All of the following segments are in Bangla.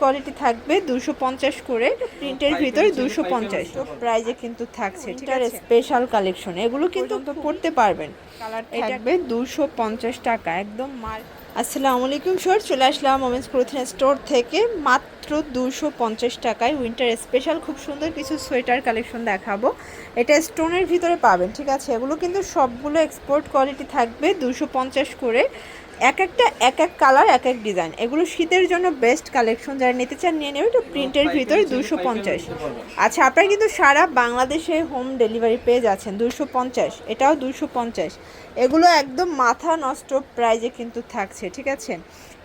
কোয়ালিটি থাকবে দুশো পঞ্চাশ করে প্রিন্টের ভিতরে দুশো পঞ্চাশ। প্রাইজে কিন্তু থাকছে ঠিক আছে? স্পেশাল কালেকশন এগুলো কিন্তু পড়তে পারবেন। কালার থাকবে দুশো পঞ্চাশ টাকা একদম মার আসসালামু আলাইকুম স্যার চলে আসলাম ওমেন্স ক্লোথিং স্টোর থেকে মাত্র দুশো পঞ্চাশ টাকায় উইন্টার স্পেশাল খুব সুন্দর কিছু সোয়েটার কালেকশন দেখাবো। এটা স্টোনের ভিতরে পাবেন ঠিক আছে? এগুলো কিন্তু সবগুলো এক্সপোর্ট কোয়ালিটি থাকবে দুশো পঞ্চাশ করে। এক একটা এক এক কালার এক এক ডিজাইন এগুলো শীতের জন্য বেস্ট কালেকশন যারা নিতে চান নিয়ে নেবে। একটু প্রিন্টের ভিতরে দুশো পঞ্চাশ। আচ্ছা আপনারা কিন্তু সারা বাংলাদেশে হোম ডেলিভারি পেয়ে যাচ্ছেন। দুশো পঞ্চাশ। এটাও দুশো পঞ্চাশ। এগুলো একদম মাথা নষ্ট প্রাইজে কিন্তু থাকছে ঠিক আছে?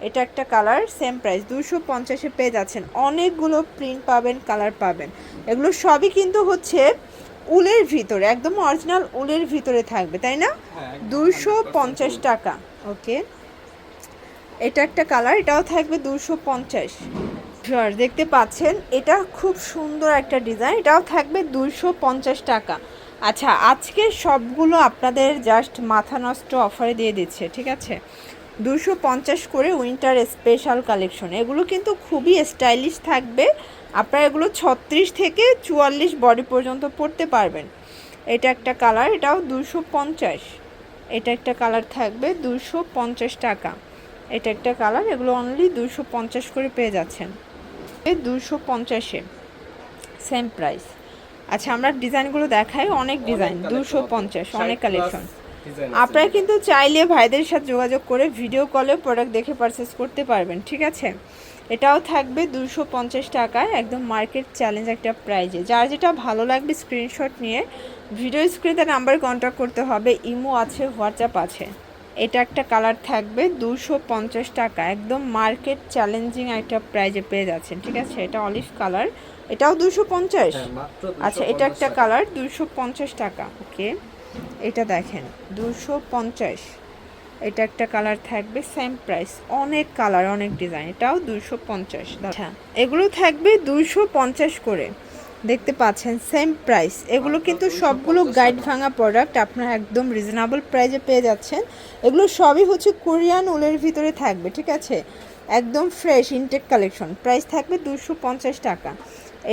এটা একটা কালার সেম প্রাইস দুশো পঞ্চাশে পেয়ে যাচ্ছেন। অনেকগুলো প্রিন্ট পাবেন কালার পাবেন। এগুলো সবই কিন্তু হচ্ছে উলের ভিতরে একদম অরিজিনাল উলের ভিতরে থাকবে তাই না? দুশো পঞ্চাশ টাকা। ওকে এটা একটা কালার, এটাও থাকবে দুশো পঞ্চাশ। দেখতে পাচ্ছেন, এটা খুব সুন্দর একটা ডিজাইন, এটাও থাকবে দুশো পঞ্চাশ টাকা। আচ্ছা আজকে সবগুলো আপনাদের জাস্ট মাথা নষ্ট অফারে দিয়ে দিচ্ছে, ঠিক আছে? দুশো পঞ্চাশ করে উইন্টার স্পেশাল কালেকশন এগুলো কিন্তু খুবই স্টাইলিশ থাকবে। আপনারা এগুলো ছত্রিশ থেকে চুয়াল্লিশ বডি পর্যন্ত পরতে পারবেন। এটা একটা কালার এটাও দুশো পঞ্চাশ। এটা একটা কালার থাকবে দুশো পঞ্চাশ টাকা। এটা একটা কালার এগুলো অনলি দুশো পঞ্চাশ করে পেয়ে যাচ্ছেন। দুশো পঞ্চাশে সেম প্রাইস আচ্ছা আমরা ডিজাইনগুলো দেখাই অনেক ডিজাইন দুশো পঞ্চাশ অনেক কালেকশন আপনারা কিন্তু চাইলে ভাইদের সাথে যোগাযোগ করে ভিডিও কলে প্রোডাক্ট দেখে পারচেস করতে পারবেন ঠিক আছে? এটাও থাকবে দুশো পঞ্চাশ টাকায় একদম মার্কেট চ্যালেঞ্জ একটা প্রাইজে যার যেটা ভালো লাগবে স্ক্রিনশট নিয়ে ভিডিও স্ক্রিনে নাম্বার কন্ট্যাক্ট করতে হবে ইমো আছে হোয়াটসঅ্যাপ আছে। এটা একটা কালার থাকবে দুশো পঞ্চাশ টাকা। একদম মার্কেট চ্যালেঞ্জিং একটা প্রাইজে পেয়ে যাচ্ছেন ঠিক আছে? এটা অলিভ কালার। এটাও দুশো পঞ্চাশ? আচ্ছা এটা একটা কালার দুশো পঞ্চাশ টাকা। ওকে এটা দেখেন দুশো পঞ্চাশ। এটা একটা কালার থাকবে সেম প্রাইস অনেক কালার অনেক ডিজাইন এটাও দুশো পঞ্চাশ। আচ্ছা। এগুলো থাকবে দুশো পঞ্চাশ করে। দেখতে পাচ্ছেন সেম প্রাইস এগুলো কিন্তু সবগুলো গাইড ভাঙা প্রোডাক্ট আপনারা একদম রিজনেবল প্রাইজে পেয়ে যাচ্ছেন। এগুলো সবই হচ্ছে কোরিয়ান উলের ভিতরে থাকবে, ঠিক আছে? একদম ফ্রেশ ইনটেক কালেকশন প্রাইস থাকবে দুশো পঞ্চাশ টাকা।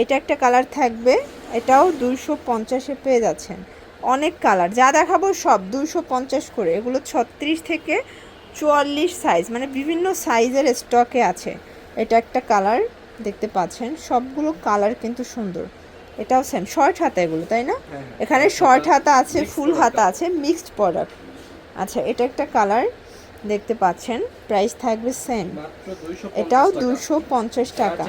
এটা একটা কালার থাকবে, এটাও দুশো পঞ্চাশে পেয়ে যাচ্ছেন। অনেক কালার যা দেখাবো সব, দুশো পঞ্চাশ করে। এগুলো ছত্রিশ থেকে চুয়াল্লিশ সাইজ মানে বিভিন্ন সাইজের স্টকে আছে। এটা একটা কালার দেখতে পাচ্ছেন? সবগুলো কালার কিন্তু সুন্দর। এটাও সেম শর্ট হাতা এগুলো তাই না? এখানে শর্ট হাতা আছে ফুল হাতা আছে মিক্সড প্রোডাক্ট আচ্ছা এটা একটা কালার দেখতে পাচ্ছেন প্রাইস থাকবে সেম এটাও দুশো পঞ্চাশ টাকা।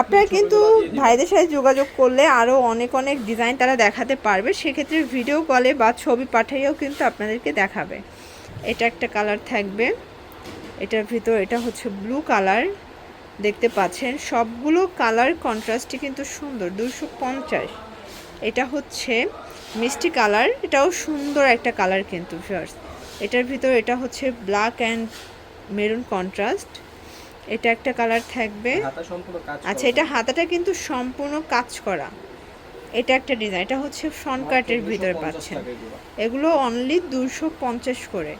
আপনারা কিন্তু ভাইদের সাথে যোগাযোগ করলে আরও অনেক অনেক ডিজাইন তারা দেখাতে পারবে সেক্ষেত্রে ভিডিও কলে বা ছবি পাঠাইয়েও কিন্তু আপনাদেরকে দেখাবে। এটা একটা কালার থাকবে এটার ভিতর এটা হচ্ছে ব্লু কালার দেখতে পাচ্ছেন সবগুলো কালার কন্ট্রাস্টই কিন্তু সুন্দর দুশো পঞ্চাশ। এটা হচ্ছে মিষ্টি কালার এটাও সুন্দর একটা কালার কিন্তু ফার্স্ট এটার ভিতর এটা হচ্ছে ব্ল্যাক অ্যান্ড মেরুন কন্ট্রাস্ট এটা একটা কালার থাকবে। আচ্ছা এটা হাতাটা কিন্তু সম্পূর্ণ কাজ করা। এটা একটা ডিজাইন এটা হচ্ছে ফ্রন্ট কাটের ভিতরে পাচ্ছেন। এগুলো। অনলি দুশো পঞ্চাশ করে।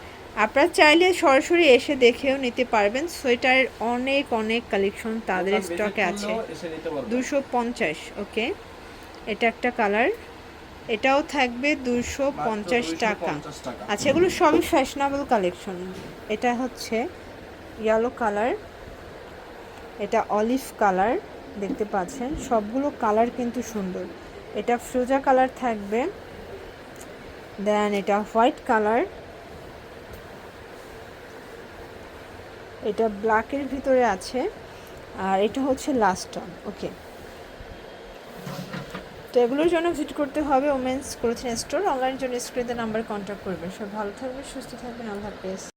আপনারা চাইলে সরাসরি এসে দেখেও নিতে পারবেন। সোয়েটারের অনেক অনেক কালেকশন তাদের স্টকে আছে। দুশো পঞ্চাশ ওকে? এটা একটা কালার। এটাও থাকবে দুশো পঞ্চাশ টাকা। আচ্ছা এগুলো সবই ফ্যাশনেবল কালেকশন। এটা হচ্ছে ইয়েলো কালার। এটা অলিভ কালার দেখতে পাচ্ছেন? সবগুলো কালার কিন্তু সুন্দর। এটা ফ্রোজা কালার থাকবে। দেন এটা হোয়াইট কালার। এটা ব্ল্যাকের ভিতরে আছে, আর এটা হচ্ছে লাস্ট টন ওকে তো এগুলোর জন্য ভিজিট করতে হবে ওমেন্স ক্লোথিং স্টোর অনলাইনের জন্য স্ক্রিনে নাম্বার কন্ট্যাক্ট করবেন। সব ভালো থাকবেন, সুস্থ থাকবেন, আল্লাহ হাফেজ।